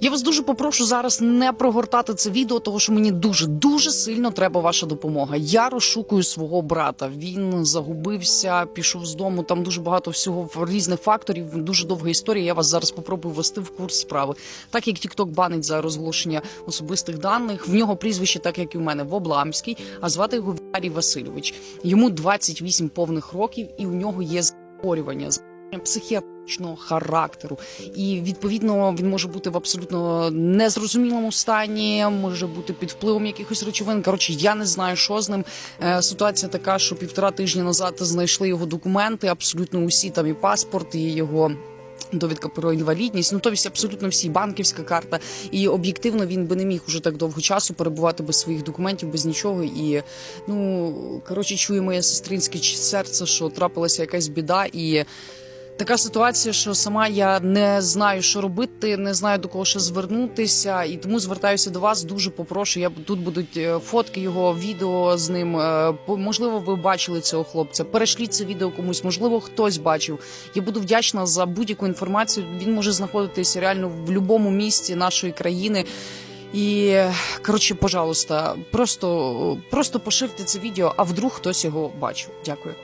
Я вас дуже попрошу зараз не прогортати це відео, тому що мені дуже дуже сильно треба ваша допомога. Я розшукую свого брата. Він загубився, пішов з дому. Там дуже багато всього різних факторів. Дуже довга історія. Я вас зараз попробую ввести в курс справи. Так як TikTok банить за розголошення особистих даних, в нього прізвище, так як і в мене, Вобламський, а звати його Віталій Васильович. Йому 28 повних років, і у нього є захворювання психіатричного характеру, і відповідно він може бути в абсолютно незрозумілому стані, може бути під впливом якихось речовин. Коротше, я не знаю, що з ним. Е, ситуація така, що півтора тижні назад знайшли його документи, абсолютно усі там і паспорт, і його. Довідка про інвалідність, ну тобто абсолютно всі банківська карта, і об'єктивно він би не міг уже так довго часу перебувати без своїх документів, без нічого. І ну коротше, чує моє сестринське серце, що трапилася якась біда, і така ситуація, що сама я не знаю, що робити, не знаю до кого ще звернутися, і тому звертаюся до вас. Дуже попрошу. Я тут будуть е, фотки його, відео з ним. Е, Можливо, ви бачили цього хлопця. Перешліть це відео комусь. Можливо, хтось бачив. Я буду вдячна за будь-яку інформацію. Він може знаходитися реально в будь-якому місті нашої країни. І коротше, пожалуйста, просто, просто поширте це відео, а вдруг хтось його бачив. Дякую.